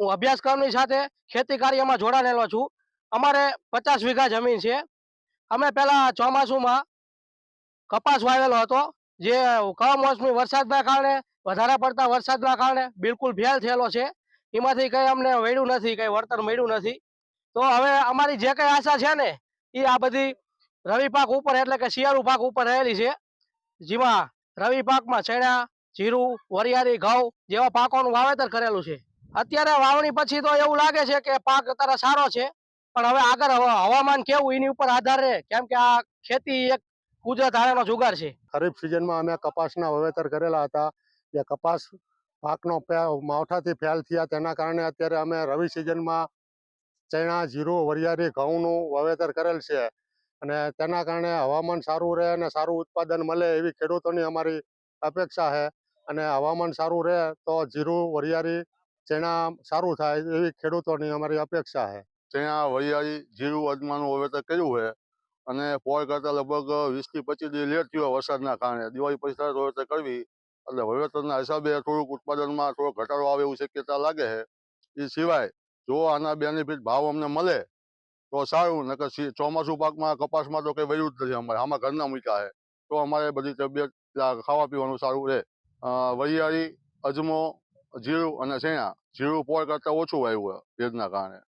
હું અભ્યાસક્રમની સાથે ખેતી કાર્યમાં જોડાયેલો છું. અમારે પચાસ વીઘા જમીન છે. અમે પહેલા ચોમાસુમાં કપાસ વાવેલો હતો, જે કમોસમી વરસાદના કારણે, વધારે પડતા વરસાદના કારણે બિલકુલ ફેલ થયેલો છે. એમાંથી કંઈ અમને મળ્યું નથી, કંઈ વળતર મળ્યું નથી. તો હવે અમારી જે કંઈ આશા છે ને, એ આ બધી રવિ પાક ઉપર, એટલે કે શિયાળુ પાક ઉપર રહેલી છે. જેમાં રવિ પાકમાં ચણા, જીરું, વરિયાળી, ઘઉં જેવા પાકોનું વાવેતર કરેલું છે. અત્યારે વાવણી પછી તો એવું લાગે છે કે પાક અત્યારે સારો છે, પણ હવે આગળ હવામાન કેવું એની ઉપર આધાર રહે. કેમ કે આ ખેતી એક કુદરત હારેનો જુગાર છે. ખરીફ સિઝનમાં અમે કપાસના વાવેતર કરેલા હતા. જે કપાસ પાકનો માવઠાથી ફેલ થયા તેના કારણે અત્યારે અમે રવિ સિઝનમાં ચણા, જીરું, વરિયાળી, ઘઉંનું વાવેતર કરેલ છે. અને તેના કારણે હવામાન સારું રહે અને સારું ઉત્પાદન મળે એવી ખેડૂતોની અમારી અપેક્ષા છે. અને હવામાન સારું રહે તો જીરું, વરિયાળી ચણા સારું થાય એવી ખેડૂતોની અમારી અપેક્ષા છે. ત્યાં વરિયાળી જીરું અજમાનું વાવેતર કર્યું છે અને પોળ કરતાં લગભગ વીસથી પચીસ દિવસ લેટ થયો વરસાદના કારણે. દિવાળી પછી તરત વાવેતર કરવી એટલે વાવેતરના હિસાબે થોડુંક ઉત્પાદનમાં થોડો ઘટાડો આવે એવું શક્યતા લાગે છે. એ સિવાય જો આના બેનિફિટ ભાવ અમને મળે તો સારું, નકર ચોમાસું પાકમાં કપાસમાં તો કંઈ વયું જ નથી અમારે. આમાં ઘરના મૂક્યા છે. તો અમારે બધી તબિયત ખાવા પીવાનું સારું રહે. વરિયાળી અજમો જીરું અને શેણા જીરું પોળ કરતાં ઓછું વાવ્યું ભેજના કારણે.